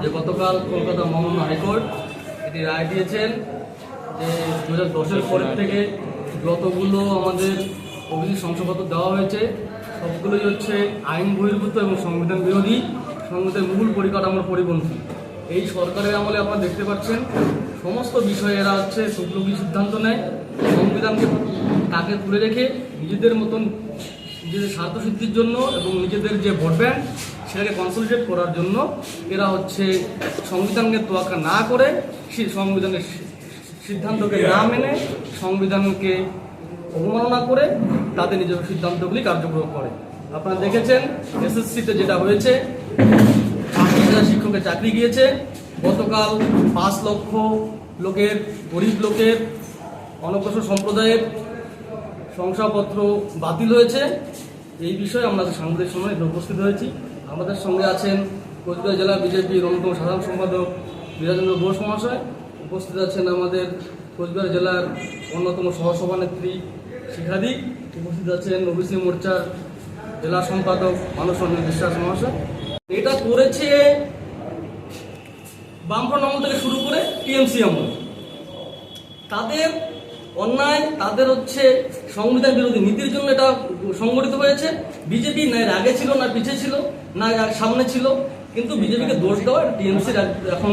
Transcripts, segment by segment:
যে গতকাল কলকাতা মহামান্য হাইকোর্ট এটি রায় দিয়েছেন যে দু হাজার দশের পরের থেকে যতগুলো আমাদের অভিযোগ শংসাপত্র দেওয়া হয়েছে, সবগুলোই হচ্ছে আইন বহির্ভূত এবং সংবিধান বিরোধী। সংবিধানের মূল পরিকাঠামোর পরিপন্থী। এই সরকারের আমলে আপনারা দেখতে পাচ্ছেন, সমস্ত বিষয়ে এরা হচ্ছে সুপ্লবী সিদ্ধান্ত নেয়। সংবিধানকে তাকে তুলে রেখে নিজেদের মতন নিজেদের স্বার্থ সিদ্ধির জন্য এবং নিজেদের যে ভোট ব্যাংক সেটাকে কনসলিডেট করার জন্য এরা হচ্ছে সংবিধানকে তোয়াক্কা না করে সে- সংবিধানের সিদ্ধান্তকে না মেনে সংবিধানকে অবমাননা করে তাদের নিজের সিদ্ধান্তগুলি কার্যকর করে। আপনারা দেখেছেন এসএসসিতে যেটা হয়েছে আশি হাজার শিক্ষকের চাকরি গিয়েছে। গতকাল পাঁচ লক্ষ লোকের গরিব লোকের অনগ্রসর সম্প্রদায়ের শংসাপত্র বাতিল হয়েছে। এই বিষয়ে আমরা সাংবাদিক সময় উপস্থিত হয়েছি। আমাদের সঙ্গে আছেন কোচবিহার জেলা বিজেপির অন্যতম সাধারণ সম্পাদক বিরাজেন্দ্র ঘোষ মহাশয়। উপস্থিত আছেন আমাদের কোচবিহার জেলার অন্যতম সহসভানেত্রী শিখাদি। উপস্থিত আছেন ওবিসি মোর্চার জেলা সম্পাদক মানস রঞ্জন বিশ্বাস মহাশয়। এটা করেছে বামফ্রন্ট আমল থেকে শুরু করে টিএমসি আমল। তাদের অন্যায়, তাদের হচ্ছে সংবিধান বিরোধী নীতির জন্য এটা সংগঠিত হয়েছে। বিজেপি না আগে ছিল না পিছিয়ে ছিল। না সামনে ছিল কিন্তু বিজেপিকে দোষ দেওয়া টিএমসির এখন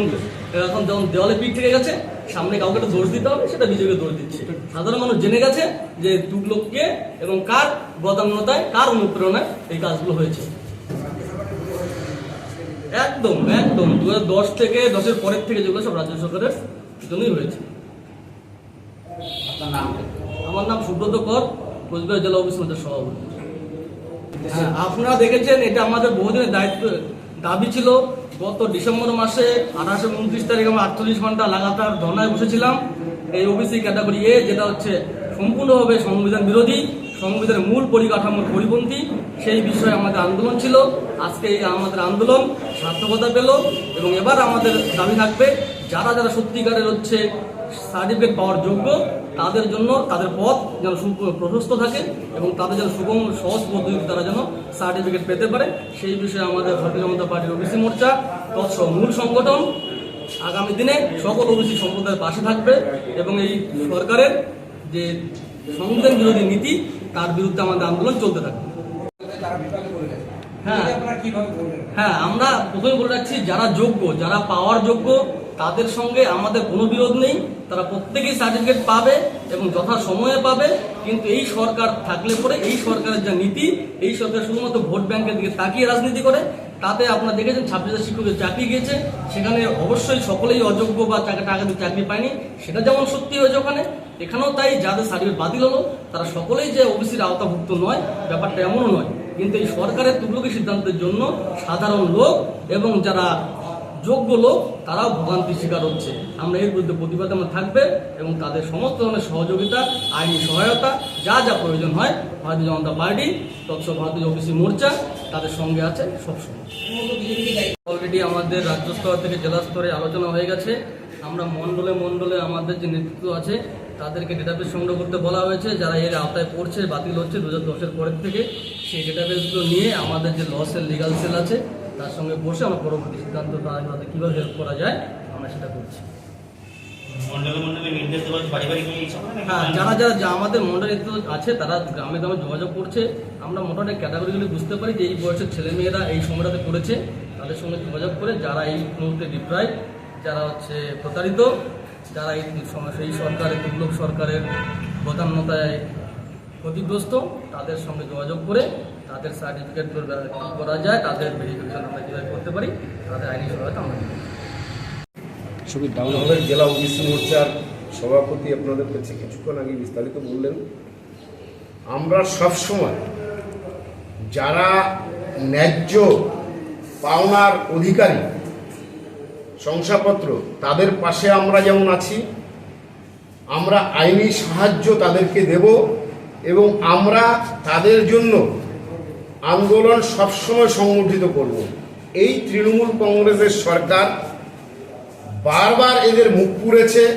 এখন যখন দেওয়ালে পিঠ থেকে গেছে সামনে কাউকে একটা দোষ দিতে হবে সেটা বিজেপিকে দোষ দিচ্ছে সাধারণ মানুষ জেনে গেছে যে তুগলককে এবং কার বদান্যতায় কার অনুপ্রেরণায় এই কাজগুলো হয়েছে। একদম একদম। দু দশ থেকে দশের পরের থেকে যেগুলো সব রাজ্য সরকারের জন্যই হয়েছে। আমার নাম সুব্রত কর কোচবিহার জেলা অফিস মধ্যে সভাপতি। আপনারা দেখেছেন, এটা আমাদের বহুদিনের দায়িত্ব, দাবি ছিল, গত ডিসেম্বর মাসে আঠাশে উনত্রিশ তারিখ আমরা আটচল্লিশ ঘণ্টা লাগাতার ধর্নায় বসেছিলাম এই ওবিসি ক্যাটাগরি এ যেটা হচ্ছে সম্পূর্ণভাবে সংবিধান বিরোধী, সংবিধানের মূল পরিকাঠামোর পরিপন্থী। সেই বিষয়ে আমাদের আন্দোলন ছিল। আজকে এই আমাদের আন্দোলন সার্থকতা পেল এবং এবার আমাদের দাবি থাকবে, যারা যারা সত্যিকারের হচ্ছে সার্টিফিকেট পাওয়ার যোগ্য তাদের জন্য তাদের পথ যেন প্রশস্ত থাকে এবং তাদের যেন সুগম, সহজ পদ্ধতিতে তারা যেন সার্টিফিকেট পেতে পারে। সেই বিষয়ে আমাদের ভারতীয় জনতা পার্টির ওবিসি মোর্চা তৎসব মূল সংগঠন আগামী দিনে সকল ওবিসি সম্প্রদায়ের পাশে থাকবে এবং এই সরকারের যে সংবিধান বিরোধী নীতি, তার বিরুদ্ধে আমাদের আন্দোলন চলতে থাকবে। হ্যাঁ। হ্যাঁ আমরা প্রথমে বলে রাখছি, যারা যোগ্য, যারা পাওয়ার যোগ্য তাদের সঙ্গে আমাদের কোনো বিরোধ নেই। তারা প্রত্যেকেই সার্টিফিকেট পাবে এবং যথা সময়ে পাবে। কিন্তু এই সরকার থাকলে পরে, এই সরকারের যা নীতি, এই সরকার শুধুমাত্র ভোট ব্যাংকের দিকে তাকিয়ে রাজনীতি করে। তাতে আপনারা দেখেছেন ছাব্বিশ হাজার শিক্ষকের চাকরি গিয়েছে। সেখানে অবশ্যই সকলেই অযোগ্য বা টাকা টাকা দিয়ে চাকরি পায়নি। সেটা যেমন সত্যি হয়েছে ওখানে, এখানেও তাই যাদের সার্টিফিকেট বাতিল হলো, তারা সকলেই যে ওবিসির আওতাভুক্ত নয়, ব্যাপারটা এমনও নয়। কিন্তু এই সরকারের তুগলকি সিদ্ধান্তের জন্য সাধারণ লোক এবং যারা যোগ্য লোক, তারাও ভোগান্তির শিকার হচ্ছে। আমরা এর বিরুদ্ধে প্রতিবাদ আমরা থাকবে এবং তাদের সমস্ত ধরনের সহযোগিতা, আইনি সহায়তা, যা যা প্রয়োজন হয়, ভারতীয় জনতা পার্টি, তৎস ভারতীয় ওবিসি মোর্চা, তাদের সঙ্গে আছে সবসময়। অলরেডি আমাদের রাজ্য স্তর থেকে জেলা স্তরে আলোচনা হয়ে গেছে। আমরা মণ্ডলে মণ্ডলে আমাদের যে নেতৃত্ব আছে, তাদেরকে ডেটাবেস সংগ্রহ করতে বলা হয়েছে। যারা এর আওতায় পড়ছে, বাতিল হচ্ছে দু হাজার দশের পরের থেকে, সেই ডেটাবেসগুলো নিয়ে আমাদের যে লসের লিগাল সেল আছে তার সঙ্গে বসে আমরা পরবর্তী সিদ্ধান্ত তাদের তাদের কীভাবে হেল্প করা যায় আমরা সেটা করছি। মন্ডলে মন্ডলে এইসব হয় যারা যারা আমাদের মন্ডলিত আছে তারা গ্রামে গ্রামে যোগাযোগ করছে। আমরা মোটামুটি ক্যাটাগরিগুলি বুঝতে পারি যে এই বয়সের ছেলেমেয়েরা এই সময়টাতে করেছে। তাদের সঙ্গে যোগাযোগ করে যারা এই মুহূর্তে ডিপ্রাইভ যারা হচ্ছে প্রতারিত যারা এই সেই সরকারের দুর্লভ সরকারের প্রধান্যতায় ক্ষতিগ্রস্ত তাদের সঙ্গে যোগাযোগ করে তাদের সার্টিফিকেট করা যায় তাদের ভেরিফিকেশন আমরা কীভাবে করতে পারি তাদের আইনি সহায়তা আমরা। আমাদের জেলা ওবিসি মোর্চার সভাপতি আপনাদের কাছে কিছুক্ষণ আগে বিস্তারিত বললেন আমরা সব সময় যারা ন্যায্য পাওনার অধিকারী শংসাপত্র তাদের পাশে আমরা যেমন আছি আমরা আইনি সাহায্য তাদেরকে দেব এবং আমরা তাদের জন্য আন্দোলন সবসময় সংগঠিত করব। এই তৃণমূল কংগ্রেসের সরকার বারবার এদের মুখ পুড়েছে।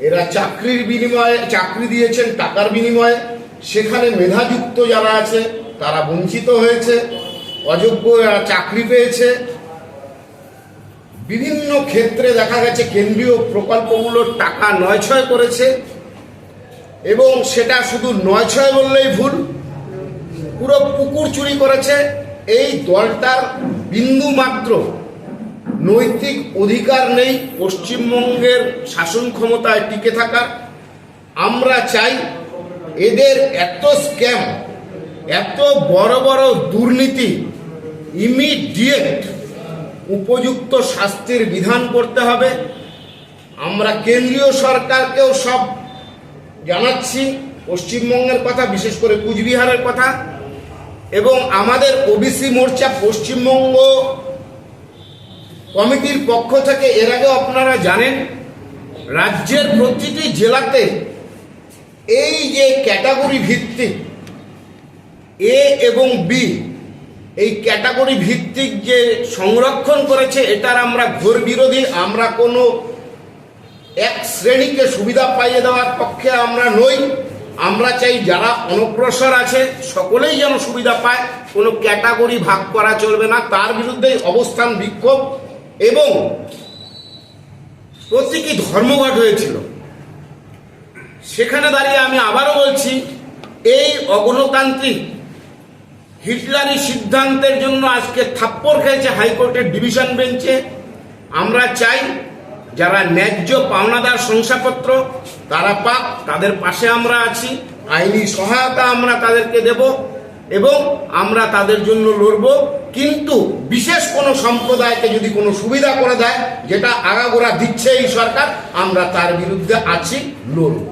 এরা চাকরির বিনিময়ে, চাকরি দিয়েছেন টাকার বিনিময়ে। সেখানে মেধাযুক্ত যারা আছে, তারা বঞ্চিত হয়েছে। অযোগ্য এরা চাকরি পেয়েছে। বিভিন্ন ক্ষেত্রে দেখা গেছে কেন্দ্রীয় প্রকল্পগুলোর টাকা নয় ছয় করেছে। এবং সেটা শুধু নয় ছয় বললেই ভুল পুরো পুকুর চুরি করেছে। এই দলটার বিন্দু মাত্র নৈতিক অধিকার নেই পশ্চিমবঙ্গের শাসন ক্ষমতায় টিকে থাকার। আমরা চাই এদের এত স্ক্যাম, এত বড় বড় দুর্নীতি, ইমিডিয়েট উপযুক্ত শাস্তির বিধান করতে হবে। আমরা কেন্দ্রীয় সরকারকেও সব জানাচ্ছি, পশ্চিমবঙ্গের কথা, বিশেষ করে কুচবিহারের কথা। এবং আমাদের ওবিসি মোর্চা পশ্চিমবঙ্গ কমিটির পক্ষ থেকে, এর আগেও আপনারা জানেন, রাজ্যের প্রতিটি জেলাতে এই যে ক্যাটাগরি ভিত্তিক এ এবং বি এই ক্যাটাগরি ভিত্তিক যে সংরক্ষণ করেছে, এটার আমরা ঘোর বিরোধী, আমরা কোনো এক শ্রেণীকে সুবিধা পাইয়ে দেওয়ার পক্ষে আমরা নই। আমরা চাই যারা অনগ্রসর আছে, সকলেই যেন সুবিধা পায়। কোনো ক্যাটাগরি ভাগ করা চলবে না। তার বিরুদ্ধে অবস্থান বিক্ষোভ এবং প্রতীকী ধর্মঘট হয়েছিল। সেখানে দাঁড়িয়ে আমি আবারও বলছি, এই অগণতান্ত্রিক হিটলারি সিদ্ধান্তের জন্য আজকে থাপ্পড় খেয়েছে হাইকোর্টের ডিভিশন বেঞ্চে। আমরা চাই যারা ন্যায্য পাওনাদার শংসাপত্র তারা পাক, তাদের পাশে আমরা আছি, আইনি সহায়তা আমরা তাদেরকে দেব এবং আমরা তাদের জন্য লড়ব। কিন্তু বিশেষ কোনো সম্প্রদায়কে যদি কোনো সুবিধা করে দেয়, যেটা আগাগোড়া দিচ্ছে এই সরকার, আমরা তার বিরুদ্ধে আছি, লড়ব।